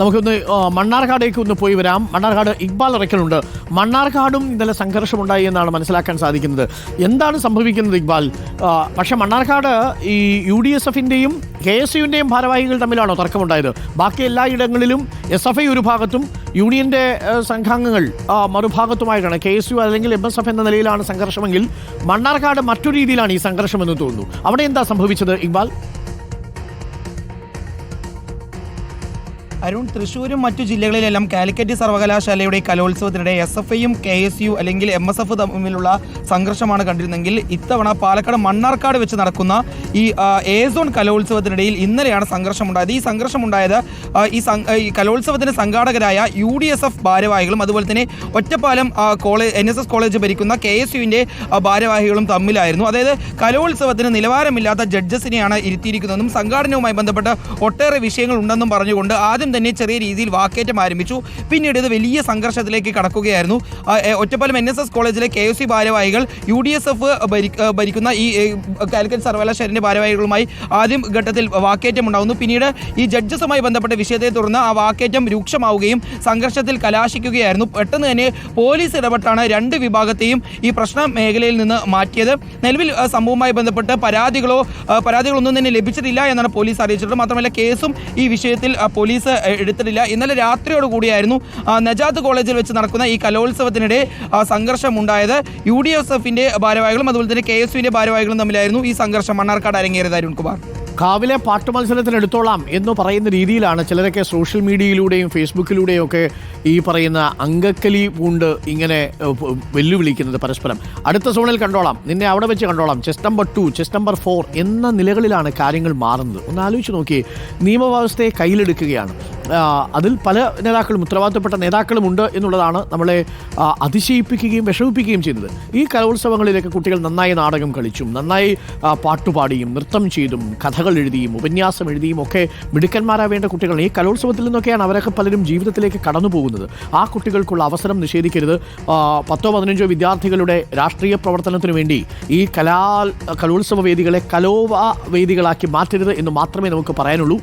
നമുക്കൊന്ന് മണ്ണാർക്കാടേക്ക് ഒന്ന് പോയി വരാം. മണ്ണാർക്കാട് ഇക്ബാൽ ഇറക്കലുണ്ട് മണ്ണാർക്കാടും ഇന്നലെ സംഘർഷമുണ്ടായി എന്നാണ് മനസ്സിലാക്കാൻ സാധിക്കുന്നത്. എന്താണ് സംഭവിക്കുന്നത് ഇക്ബാൽ? പക്ഷേ മണ്ണാർക്കാട് ഈ യു ഡി എസ് എഫിന്റെയും കെ എസ് യുവിന്റെയും ഭാരവാഹികൾ തമ്മിലാണോ തർക്കമുണ്ടായത്? ബാക്കി എല്ലായിടങ്ങളിലും എസ് എഫ് ഐ ഒരു ഭാഗത്തും യൂണിയന്റെ സംഘാംഗങ്ങൾ മറുഭാഗത്തുമായിട്ടാണ്. കെ എസ് യു അല്ലെങ്കിൽ എം എസ് എഫ് എന്ന നിലയിലാണ് സംഘർഷമെങ്കിൽ മണ്ണാർക്കാട് മറ്റൊരു രീതിയിലാണ് ഈ സംഘർഷമെന്ന് തോന്നുന്നു. അവിടെ എന്താ സംഭവിച്ചത് ഇക്ബാൽ? അരുൺ തൃശ്ശൂരും മറ്റു ജില്ലകളിലെല്ലാം കാലിക്കറ്റ് സർവകലാശാലയുടെ കലോത്സവത്തിനിടെ എസ് എഫ് ഐയും കെ എസ് യു അല്ലെങ്കിൽ എം എസ് എഫ് തമ്മിലുള്ള സംഘർഷമാണ് കണ്ടിരുന്നെങ്കിൽ ഇത്തവണ പാലക്കാട് മണ്ണാർക്കാട് വെച്ച് നടക്കുന്ന ഈ ആ, എ സോൺ കലോത്സവത്തിനിടയിൽ ഇന്നലെയാണ് സംഘർഷമുണ്ടായത്. ഈ സംഘർഷമുണ്ടായത് ഉണ്ടായത് ഈ കലോത്സവത്തിന്റെ സംഘാടകരായ യു ഡി എസ് എഫ് ഭാരവാഹികളും അതുപോലെ തന്നെ Ottapalam college N S S college ഭരിക്കുന്ന കെ എസ് യുവിന്റെ ഭാരവാഹികളും തമ്മിലായിരുന്നു. അതായത് കലോത്സവത്തിന് നിലവാരമില്ലാത്ത ജഡ്ജസിനെയാണ് ഇരുത്തിയിരിക്കുന്നതെന്നും സംഘാടനവുമായി ബന്ധപ്പെട്ട് ഒട്ടേറെ വിഷയങ്ങൾ ഉണ്ടെന്നും പറഞ്ഞുകൊണ്ട് ആദ്യം തന്നെ ചെറിയ രീതിയിൽ വാക്കേറ്റം ആരംഭിച്ചു. പിന്നീട് ഇത് വലിയ സംഘർഷത്തിലേക്ക് കടക്കുകയായിരുന്നു. ഒറ്റപ്പാലം എൻ എസ് എസ് കോളേജിലെ കെ എസ് സി ഭാരവാഹികൾ യു ഡി എസ് എഫ് ഭരിക്കുന്ന ഈ കാലിക്കറ്റ് സർവകലാശാലയുടെ ഭാരവാഹികളുമായി ആദ്യം ഘട്ടത്തിൽ വാക്കേറ്റം ഉണ്ടാകുന്നു പിന്നീട് ഈ ജഡ്ജസുമായി ബന്ധപ്പെട്ട വിഷയത്തെ തുടർന്ന് ആ വാക്കേറ്റം രൂക്ഷമാവുകയും സംഘർഷത്തിൽ കലാശിക്കുകയായിരുന്നു. പെട്ടെന്ന് തന്നെ പോലീസ് ഇടപെട്ടാണ് രണ്ട് വിഭാഗത്തെയും ഈ പ്രശ്ന മേഖലയിൽ നിന്ന് മാറ്റിയത്. നിലവിൽ സംഭവവുമായി ബന്ധപ്പെട്ട് പരാതികളോ പരാതികളൊന്നും തന്നെ ലഭിച്ചിട്ടില്ല എന്നാണ് പോലീസ് അറിയിച്ചിട്ടുള്ളത്. മാത്രമല്ല കേസും ഈ വിഷയത്തിൽ പോലീസ് എടുത്തിട്ടില്ല. ഇന്നലെ രാത്രിയോട് കൂടിയായിരുന്നു നജാത്ത് കോളേജിൽ വെച്ച് നടക്കുന്ന ഈ കലോത്സവത്തിനിടെ സംഘർഷമുണ്ടായത്. യു ഡി എസ് എഫിന്റെ ഭാരവാഹികളും അതുപോലെ തന്നെ കെ എസ് യുവിന്റെ ഭാരവാഹികളും തമ്മിലായിരുന്നു ഈ സംഘർഷം. മണ്ണാർക്കാട് അരങ്ങേറിയത് അരുൺ കുമാർ കാവിലെ പാട്ട് മത്സരത്തിന് എടുത്തോളാം എന്ന് പറയുന്ന രീതിയിലാണ് ചിലരൊക്കെ സോഷ്യൽ മീഡിയയിലൂടെയും ഫേസ്ബുക്കിലൂടെയും ഒക്കെ ഈ പറയുന്ന അങ്കക്കലി പൂണ്ട് ഇങ്ങനെ വെല്ലുവിളിക്കുന്നത് പരസ്പരം. അടുത്ത സോണിൽ കണ്ടോളാം. നിന്നെ അവിടെ വെച്ച് കണ്ടോളാം. Chest number two chest number four എന്ന നിലകളിലാണ് കാര്യങ്ങൾ മാറുന്നത്. ഒന്ന് ആലോചിച്ച് നോക്കിയേ. നിയമവ്യവസ്ഥയെ കയ്യിലെടുക്കുകയാണ്. അതിൽ പല നേതാക്കളും ഉത്തരവാദിത്തപ്പെട്ട നേതാക്കളും ഉണ്ട് എന്നുള്ളതാണ് നമ്മളെ അതിശയിപ്പിക്കുകയും വിഷമിപ്പിക്കുകയും ചെയ്യുന്നത്. ഈ കലോത്സവങ്ങളിലേക്ക് കുട്ടികൾ നന്നായി നാടകം കളിച്ചും നന്നായി പാട്ടുപാടിയും നൃത്തം ചെയ്തും കഥകൾ എഴുതിയും ഉപന്യാസം എഴുതിയും ഒക്കെ മിടുക്കന്മാരാവേണ്ട കുട്ടികൾ. ഈ കലോത്സവത്തിൽ നിന്നൊക്കെയാണ് അവരൊക്കെ പലരും ജീവിതത്തിലേക്ക് കടന്നു പോകുന്നത്. ആ കുട്ടികൾക്കുള്ള അവസരം നിഷേധിക്കരുത്. പത്തോ പതിനഞ്ചോ വിദ്യാർത്ഥികളുടെ രാഷ്ട്രീയ പ്രവർത്തനത്തിന് വേണ്ടി ഈ കലാ കലോത്സവ വേദികളെ കലോവ വേദികളാക്കി മാറ്റരുത് എന്ന് മാത്രമേ നമുക്ക് പറയാനുള്ളൂ.